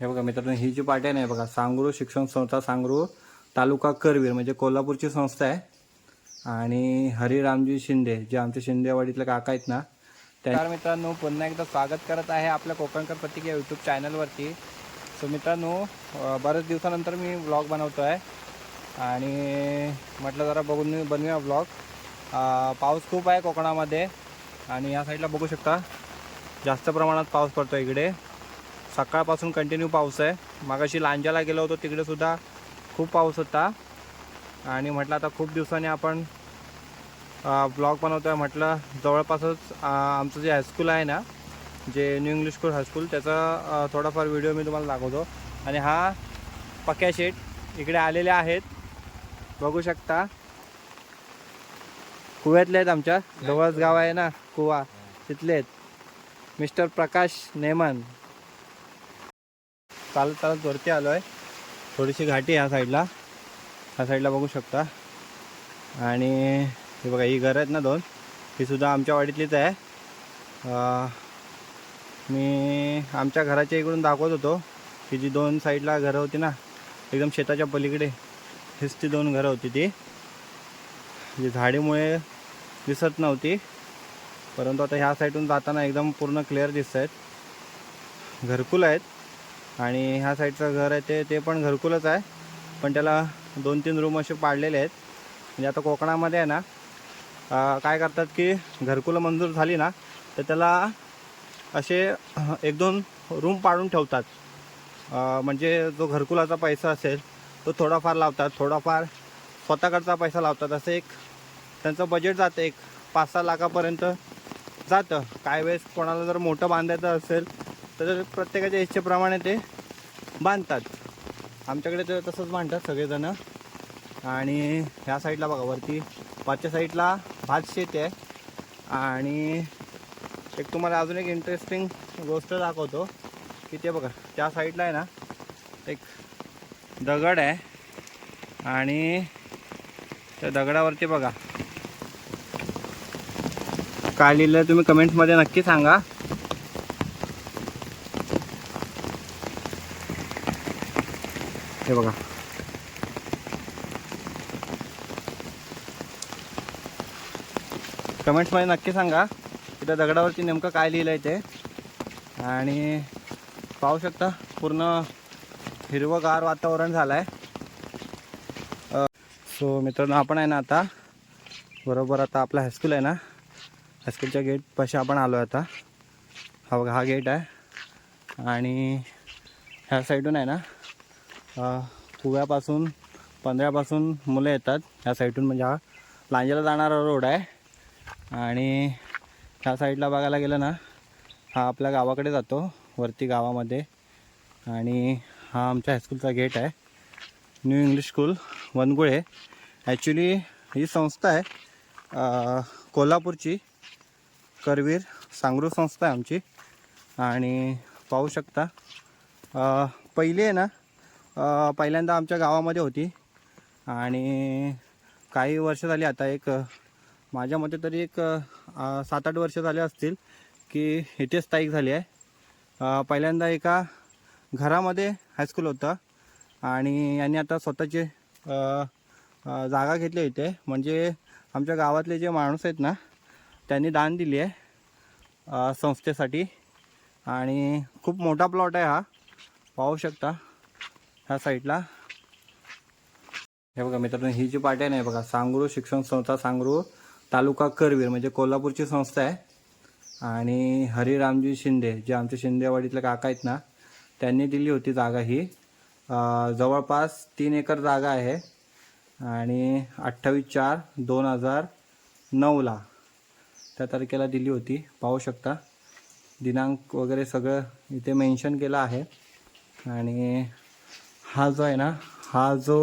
हे बघा मित्रांनो ही जी पार्टी आहे ना बघा सांगरू शिक्षण संस्था सांगरू तालुका करवीर म्हणजे कोल्हापूरची संस्था आहे. आणि हरिरामजी शिंदे जे आमचे शिंदेवाडीतले काका आहेत ना त्या मित्रांनो पुन्हा एकदा स्वागत करत आहे आपल्या कोकणकर प्रतीक या यूट्यूब चॅनलवरती सो मित्रांनो बऱ्याच दिवसानंतर मी व्लॉग बनवतो आहे आणि म्हटलं जरा बघून बनवूया व्लॉग पाऊस खूप आहे कोकणामध्ये. आणि या साईडला बघू शकता जास्त प्रमाणात पाऊस पडतो इकडे. सकाळपासून कंटिन्यू पाऊस आहे. मागाशी लांजाला गेलो होतो तिकडे सुद्धा खूप पाऊस होता. आणि म्हटलं आता खूप दिवसांनी आपण ब्लॉग बनवतो आहे म्हटलं जवळपासच आमचं जे हायस्कूल आहे ना जे न्यू इंग्लिश स्कूल हायस्कूल त्याचा थोडाफार व्हिडिओ मी तुम्हाला दाखवतो. आणि हा पक्या शेट इकडे आलेले आहेत. बघू शकता. कुव्यातले आहेत आमच्या. जवळच गाव आहे ना कुवा. तिथले आहेत. मिस्टर प्रकाश नेमन. चालत चालत वरती आलो आहे थोडीशी घाटी आहे ह्या साईडला. ह्या साईडला बघू शकता. आणि हे बघा ही घरं आहेत ना दोन. ही सुद्धा आमच्या वाडीतलीच आहे. मी आमच्या घराच्या इकडून दाखवत होतो. की जी दोन साईडला घरं होती ना एकदम शेताच्या पलीकडे हीच ती दोन घरं होती ती. जी झाडीमुळे दिसत नव्हती. परंतु आता ह्या साईडून जाताना एकदम पूर्ण क्लिअर दिसत आहेत. घरकुल आहेत. आणि ह्या साईडचं घर आहे ते ते पण घरकुलच आहे. पण त्याला दोन तीन रूम असे पाडलेले आहेत. म्हणजे आता कोकणामध्ये आहे ना काय करतात की घरकुलं मंजूर झाली ना तर त्याला असे एक दोन रूम पाडून ठेवतात. म्हणजे जो घरकुलाचा पैसा असेल तो थोडाफार लावतात. थोडाफार स्वतःकडचा पैसा लावतात. असं एक त्यांचं बजेट जातं. एक पाच सहा लाखापर्यंत जातं. काय वेळेस कोणाला जर मोठं बांधायचं असेल तर प्रत्येकाच्या इच्छेप्रमाणे ते बांधतात. आमच्याकडे तर तसंच बांधतात सगळेजणं. आणि ह्या साईडला बघा वरती पाचच्या साईडला भात शेती आहे. आणि एक तुम्हाला अजून एक इंटरेस्टिंग गोष्ट दाखवतो. की ते बघा त्या साईडला आहे ना एक दगड आहे. आणि त्या दगडावरती बघा. काय लिहिलं तुम्ही कमेंट्समध्ये नक्की सांगा. हे बघा. कमेंट्समध्ये नक्की सांगा. की त्या दगडावरती नेमकं काय लिहिलं आहे ते. आणि पाहू शकता पूर्ण हिरवंगार वातावरण झालं आहे सो मित्रांनो आपण आहे ना आता बरोबर आता आपला हायस्कूल आहे ना. हायस्कूलच्या गेटपाशी आपण आलो आहे आता. हा बघा हा गेट आहे. आणि ह्या साईडून आहे ना कुव्यापासून पंधरापासून मुलं येतात. ह्या साईडून म्हणजे हा लांजेला जाणारा रोड आहे. आणि ह्या साईडला बघायला गेलं ना हा आपल्या गावाकडे जातो वरती गावामध्ये. आणि हा आमच्या हायस्कूलचा गेट आहे. New English school Vanagule. Actually ही संस्था आहे कोल्हापूरची. करवीर सांगरू संस्था आहे आमची. आणि पाहू शकता पहिली आहे ना पहिल्यांदा आमच्या गावामध्ये होती. आणि काही वर्ष झाली आता एक माझ्या मते तरी एक सात आठ वर्ष झाले असतील की इथे स्थायिक झाली आहे. पहिल्यांदा एका घरामध्ये हायस्कूल होतं. आणि यांनी आता स्वतःचे जागा घेतली इथे. म्हणजे आमच्या गावातले जे माणूस आहेत ना त्यांनी दान दिली आहे संस्थेसाठी. आणि खूप मोठा प्लॉट आहे हा. पाहू शकता. ह्या साईडला. हे बघा मित्रांनो ही जी पाट्या आहे ना बघा सांगरू शिक्षण संस्था सांगरू तालुका करवीर म्हणजे कोल्हापूरची संस्था आहे. आणि हरिरामजी शिंदे जे आमचे शिंदेवाडीतले काका आहेत ना त्यांनी दिली होती जागा ही. जवळपास तीन एकर जागा आहे. आणि अठ्ठावीस चार दोन हजार नऊला त्या तारखेला दिली होती. पाहू शकता दिनांक वगैरे सगळं इथे मेन्शन केलं आहे. आणि हा जो आहे ना हा जो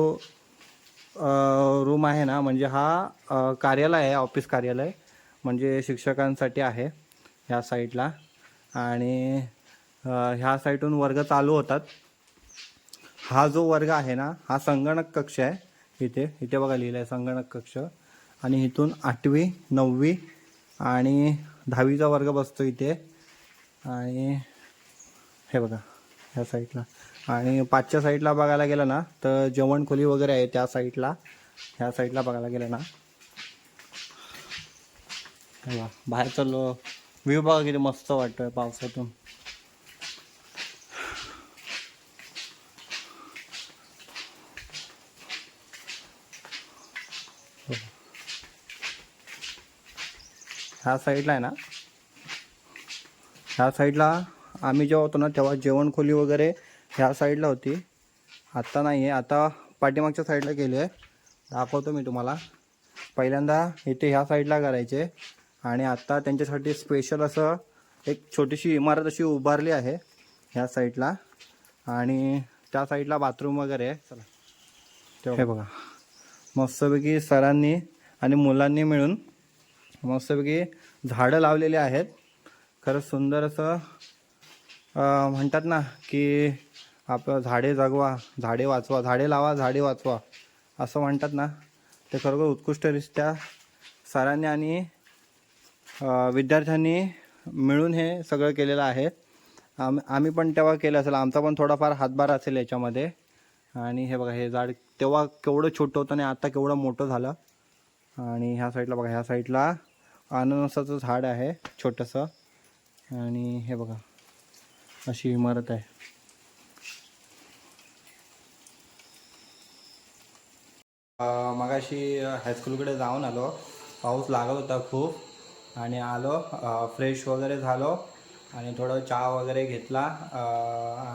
रूम आहे ना म्हणजे हा कार्यालय आहे ऑफिस कार्यालय म्हणजे शिक्षकांसाठी आहे ह्या साईडला आणि ह्या साईडून वर्ग चालू होतात. हा जो वर्ग आहे ना हा संगणक कक्ष आहे इथे. इथे बघा लिहिलं आहे संगणक कक्ष. आणि इथून आठवी नववी आणि दहावीचा वर्ग बसतो इथे. आणि हे बघा ह्या साईडला आणि पाचच्या साईडला बघायला गेलं ना तर जेवण खोली वगैरे आहे त्या साईडला. ह्या साईडला बघायला गेलं ना. हे बघा, बाहेर चाललो. व्ह्यू बघा किती मस्त वाटतोय पावसातून. ह्या साईडला आहे ना. ह्या साईडला आम्ही जेव्हा होतो ना तेव्हा जेवण खोली वगैरे ह्या साईडला होती. आत्ता नाही आहे आता पाठीमागच्या साईडला गेली आहे दाखवतो मी तुम्हाला. पहिल्यांदा इथे ह्या साईडला करायचे. आणि आत्ता त्यांच्यासाठी स्पेशल असं एक छोटीशी इमारत अशी उभारली आहे ह्या साईडला. आणि त्या साईडला बाथरूम वगैरे आहे. चला. हे बघा. मस्तपैकी सरांनी आणि मुलांनी मिळून मस्तपैकी झाडं लावलेली आहेत. खरंच सुंदर असं म्हणतात ना की आपलं झाडे जगवा झाडे वाचवा झाडे लावा झाडे वाचवा. असं म्हणतात ना. ते खरोखर उत्कृष्टरित्या सरांनी आणि विद्यार्थ्यांनी मिळून हे सगळं केलेलं आहे. आम आम्ही पण तेव्हा केलं असेल. आमचा पण थोडाफार हातभार असेल याच्यामध्ये. आणि हे बघा हे झाड तेव्हा केवढं छोटं होतं आणि आता केवढं मोठं झालं. आणि ह्या साईडला बघा ह्या साईडला अननसाचं झाड आहे छोटंसं. आणि हे बघा अशी इमारत आहे. मगाशी हायस्कूलकडे जाऊन आलो. पाऊस लागत होता खूप. आणि आलो फ्रेश वगैरे झालो. आणि थोडं चहा वगैरे घेतला.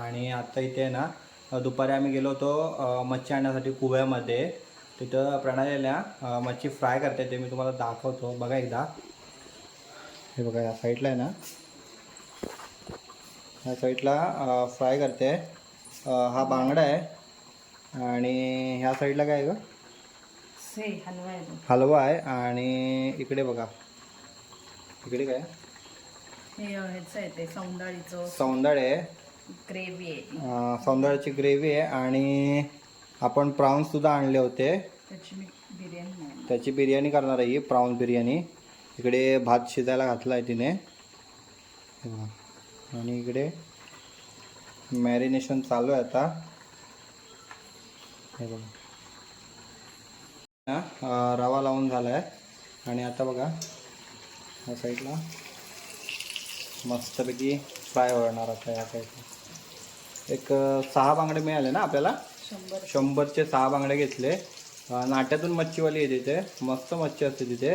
आणि आत्ता इथे आहे ना दुपारी आम्ही गेलो होतो मच्छी आणण्यासाठी कुव्यामध्ये. तिथं प्रणालीला मच्छी फ्राय करते ते मी तुम्हाला दाखवतो. बघा एकदा. हे बघा या साईडला आहे ना. ह्या साईडला फ्राय करते. हा बांगडा आहे. आणि ह्या साईडला काय आहे गं? हलवा आहे आणि इकडे बघा. इकडे काय? हे सौंदाळीचं सौंदळ आहे. ग्रेव्ही सौंदळ्याची ग्रेव्ही आहे आणि आपण प्राऊन्स सुद्धा आणले होते. त्याची बिर्याणी नाही त्याची बिर्याणी करणार आहे ही प्राऊन्स बिर्याणी. इकडे भात शिजायला घातला आहे तिने. हे. आणि इकडे मॅरिनेशन चालू आहे आता. हे बघा. रवा लावून झाला आहे आणि आता बघा ह्या साईडला मस्तपैकी फ्राय होणार आता ह्या साईडला. एक सहा बांगडे मिळाले ना आपल्याला? शंभर. शंभरचे सहा बांगडे घेतले. नाट्यातून मच्छीवाली आहे तिथे. मस्त मच्छी असते तिथे.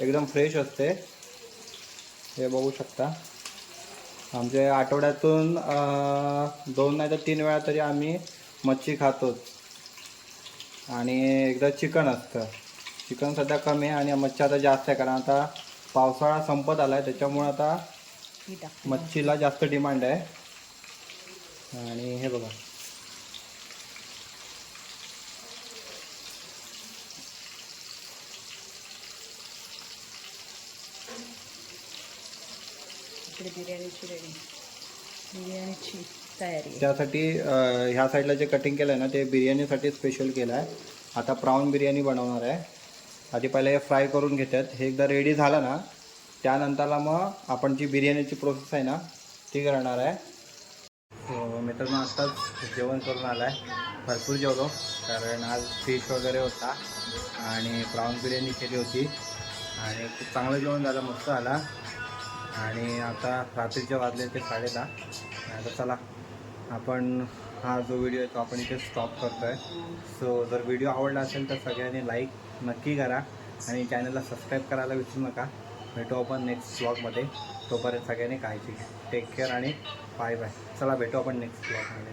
एकदम फ्रेश असते. हे बघू शकता. आमचे आठवड्यातून दोन नाही तर तीन वेळा तरी आम्ही मच्छी खातोच. आणि एकदा चिकन असतं. चिकन सध्या कमी आहे आणि मच्छी आता जास्त आहे कारण आता पावसाळा संपत आला आहे त्याच्यामुळे आता मच्छीला जास्त डिमांड आहे. आणि हे बघा. बिर्याणीची रेडी बिर्याणीची. तयारी आहे. त्यासाठी ह्या साईडला जे कटिंग केलं आहे ना ते बिर्याणीसाठी स्पेशल केलं आहे आता प्राऊन बिर्याणी बनवणार आहे. आधी पहिले हे फ्राय करून घेतात. हे एकदा रेडी झालं ना त्यानंतरला मग आपण जी बिर्याणीची प्रोसेस आहे ना ती करणार आहे. सो मित्रांनो आत्ताच जेवण करून आलं आहे भरपूर जेवलो कारण आज फिश वगैरे होता आणि प्राऊन बिर्याणी केली होती. आणि खूप चांगलं जेवण झालं मस्त आला आणि आता रात्रीचे वाजले ते साडेदहा. आता चला आपण हा जो व्हिडिओ आहे तो आपण इथे स्टॉप करतो आहे सो जर व्हिडिओ आवडला असेल तर सगळ्यांनी लाईक नक्की करा आणि चॅनलला सबस्क्राईब करायला विसरू नका. भेटू आपण नेक्स्ट ब्लॉगमध्ये तोपर्यंत सगळ्यांनी काळजी घ्या. टेक केअर आणि बाय बाय चला भेटू आपण नेक्स्ट ब्लॉगमध्ये